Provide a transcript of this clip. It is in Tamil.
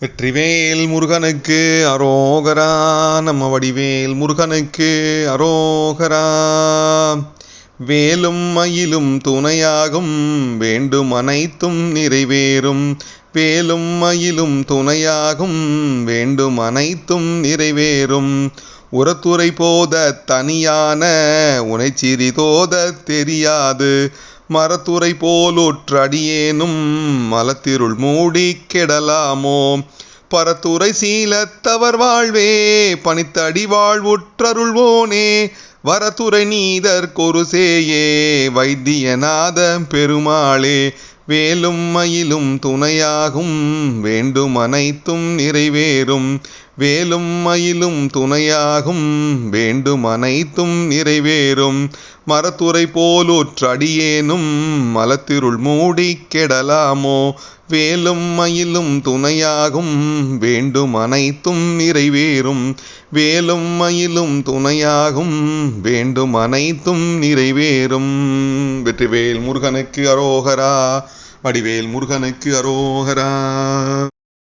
வெற்றிவேல் முருகனுக்கு அரோகரா நம்ம வடிவேல் முருகனுக்கு அரோகரா. வேலும் மயிலும் துணையாகும் வேண்டும் அனைத்தும் நிறைவேறும். வேலும் மயிலும் துணையாகும் வேண்டும் அனைத்தும் நிறைவேறும். உரத்துறை போத தனியான உனைச்சிறி தோத தெரியாது. மரத்துறை போலுற்றடியேனும் மலத்திருள் மூடி கெடலாமோ? பரத்துறை சீலத்தவர் வாழ்வே பனித்தடி வாழ்வுற்றருள்வோனே. வரத்துறை நீதர் கொருசேயே வைத்தியநாத பெருமாளே. வேலும் மயிலும் துணையாகும் வேண்டும் அனைத்தும் நிறைவேறும். வேலும் மயிலும் துணையாகும் வேண்டும் அனைத்தும் நிறைவேறும். மரத்துறை போலுற்றடியேனும் மலத்திருள் மூடி கெடலாமோ? வேலும் மயிலும் துணையாகும் வேண்டும் அனைத்தும் நிறைவேறும். வேலும் மயிலும் துணையாகும் வேண்டும் அனைத்தும் நிறைவேறும். வெற்றிவேல் முருகனுக்கு அரோகரா வடிவேல் முருகனுக்கு அரோகரா.